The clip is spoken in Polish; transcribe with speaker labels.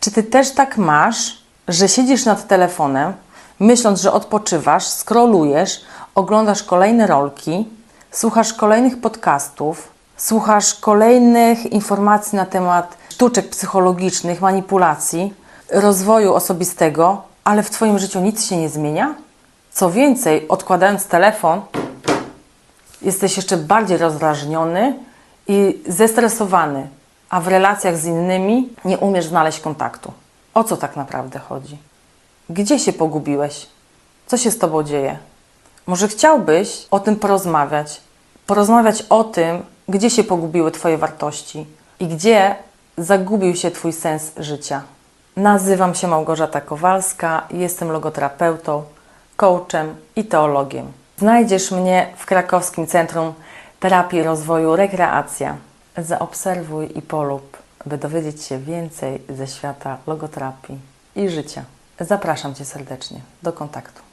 Speaker 1: Czy ty też tak masz, że siedzisz nad telefonem, myśląc, że odpoczywasz, scrollujesz, oglądasz kolejne rolki, słuchasz kolejnych podcastów, słuchasz kolejnych informacji na temat sztuczek psychologicznych, manipulacji, rozwoju osobistego, ale w Twoim życiu nic się nie zmienia? Co więcej, odkładając telefon, jesteś jeszcze bardziej rozdrażniony i zestresowany, a w relacjach z innymi nie umiesz znaleźć kontaktu. O co tak naprawdę chodzi? Gdzie się pogubiłeś? Co się z tobą dzieje? Może chciałbyś o tym porozmawiać? Porozmawiać o tym, gdzie się pogubiły Twoje wartości i gdzie zagubił się Twój sens życia. Nazywam się Małgorzata Kowalska, jestem logoterapeutą, coachem i teologiem. Znajdziesz mnie w krakowskim Centrum Terapii Rozwoju Rekreacja. Zaobserwuj i polub, by dowiedzieć się więcej ze świata logoterapii i życia. Zapraszam Cię serdecznie do kontaktu.